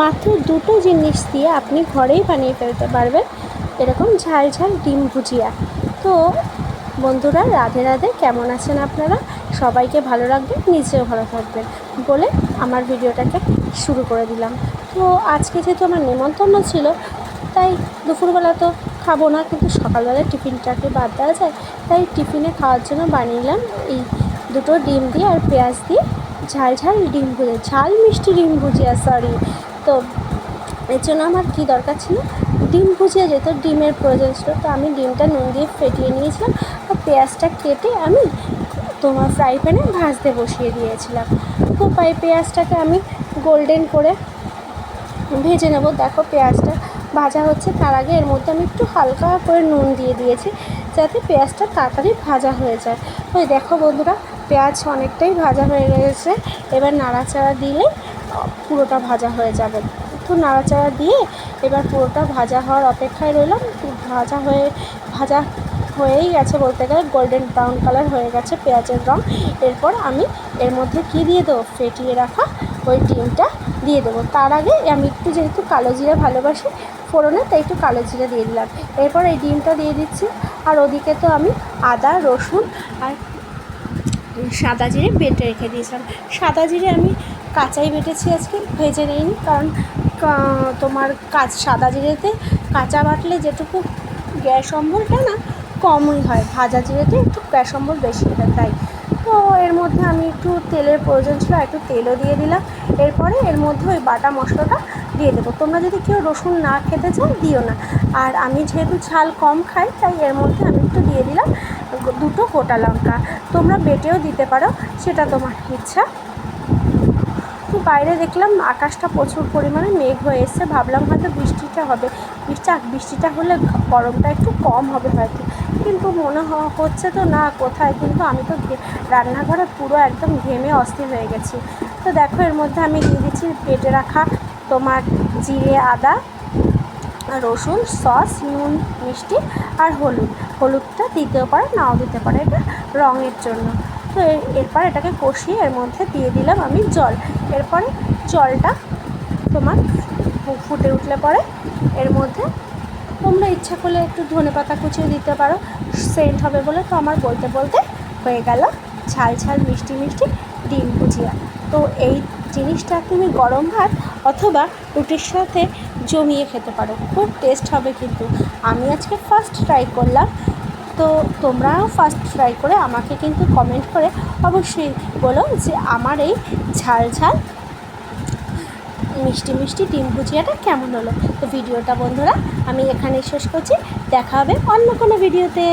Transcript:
মাত্র দুটো জিনিস দিয়ে আপনি ঘরেই বানিয়ে ফেলতে পারবেন। এরকম ঝাল ঝাল ডিম ভুজিয়া। তো বন্ধুরা, রাধে রাধে, কেমন আছেন আপনারা? সবাইকে ভালো রাখবেন, নিজেও ভালো থাকবেন বলে আমার ভিডিওটাকে শুরু করে দিলাম। তো আজকে যেহেতু আমার নেমন্তন্ন ছিল, তাই দুপুরবেলা তো খাব না, কিন্তু সকালবেলা টিফিনটাকে বাদ দেওয়া যায়, তাই টিফিনে খাওয়ার জন্য বানিয়ে নিলাম এই দুটো ডিম দিয়ে আর পেঁয়াজ দিয়ে ঝাল ঝাল ডিম ভুজিয়া, ঝাল মিষ্টি ডিম ভুজিয়া সরি তো এর জন্য আমার কী দরকার ছিল? ডিম ভুজিয়া যেত ডিমের প্রয়োজন ছিল, তো আমি ডিমটা নুন দিয়ে ফেটিয়ে নিয়েছিলাম আর পেঁয়াজটা কেটে আমি তোমার ফ্রাই প্যানে ভাজতে বসিয়ে দিয়েছিলাম। তো পাই পেঁয়াজটাকে আমি গোল্ডেন করে ভেজে নেব। দেখো পেঁয়াজটা ভাজা হচ্ছে, তার আগে এর মধ্যে আমি একটু হালকা করে নুন দিয়ে দিয়েছি যাতে পেঁয়াজটা তাড়াতাড়ি ভাজা হয়ে যায়। ওই দেখো বন্ধুরা, পেঁয়াজ অনেকটাই ভাজা হয়ে গেছে। এবার নাড়াচাড়া দিলে পুরোটা ভাজা হয়ে যাবে। একটু নাড়াচাড়া দিয়ে এবার পুরোটা ভাজা হওয়ার অপেক্ষায় রইলাম। ভাজা হয়ে, ভাজা হয়েই গেছে বলতে গেলে গোল্ডেন ব্রাউন কালার হয়ে গেছে পেঁয়াজের রং। এরপর আমি এর মধ্যে কী দিয়ে দেবো? ফেটিয়ে রাখা ওই ডিমটা দিয়ে দেবো। তার আগে আমি একটু যেহেতু কালো জিরে ভালোবাসি ফোড়নে, তাই একটু কালো জিরে দিয়ে দিলাম। এরপর এই ডিমটা দিয়ে দিচ্ছি। আর ওদিকে তো আমি আদা, রসুন আর সাদা জিরে বেটে রেখে দিয়েছিলাম। সাদা জিরে আমি কাঁচাই বেটেছি আজকে, ভেজে নিইনি, কারণ তোমার কাঁচ সাদা জিরেতে, কাঁচা বাটলে যেটুকু গ্যাস অম্বলটা না, কমই হয়। ভাজা জিরেতে একটু গ্যাস অম্বল বেশি হয়, তাই। তো এর মধ্যে আমি একটু তেলের প্রয়োজন ছিল একটু তেলও দিয়ে দিলাম। এরপরে এর মধ্যে ওই বাটা মশলাটা দিয়ে দেবো। তোমরা যদি কেউ রসুন না খেতে চাও, দিও না। আর আমি যেহেতু ঝাল কম খাই, তাই এর মধ্যে আমি একটু দিয়ে দিলাম দুটো গোটা লঙ্কা। তোমরা বেটেও দিতে পারো, সেটা তোমার ইচ্ছা। বাইরে দেখলাম আকাশটা প্রচুর পরিমাণে মেঘ হয়ে এসছে। ভাবলাম হয়তো বৃষ্টিটা হবে। বৃষ্টি, বৃষ্টিটা হলে গরমটা একটু কম হবে হয়তো। কিন্তু মনে হচ্ছে তো না, কোথায়? কিন্তু আমি তো রান্নাঘরে পুরো একদম ঘেমে অস্থির হয়ে গেছি। তো দেখো, এর মধ্যে আমি দিয়ে দিচ্ছি বেটে রাখা তোমার জিরে, আদা, রসুন, সস, নুন, মিষ্টি আর হলুদ। হলুদটা দিতেও পারে, নাও দিতে পারে। এটা রঙের জন্য। তো এরপর এটাকে কষিয়ে এর মধ্যে দিয়ে দিলাম আমি জল। এরপরে জলটা তোমার ফুটে উঠলে পরে এর মধ্যে তোমরা ইচ্ছা করলে একটু ধনে পাতা কুচিয়ে দিতে পারো। সেন্ট হবে বলে তো আমার বলতে বলতে হয়ে গেল ঝাল ঝাল, মিষ্টি মিষ্টি ডিম ভুজিয়া তো এই জিনিসটা তুমি গরম ভাত অথবা রুটির সাথে জমিয়ে খেতে পারো। খুব টেস্ট হবে কিন্তু। আমি আজকে ফার্স্ট ট্রাই করলাম। তো তোমরাও ফার্স্ট ট্রাই করে আমাকে কিন্তু কমেন্ট করে অবশ্যই বলো যে আমার এই ঝাল ঝাল মিষ্টি মিষ্টি ডিম ভুজিয়াটা কেমন হলো। তো ভিডিওটা বন্ধুরা, আমি এখানেই শেষ করছি। দেখা হবে অন্য কোনো ভিডিওতে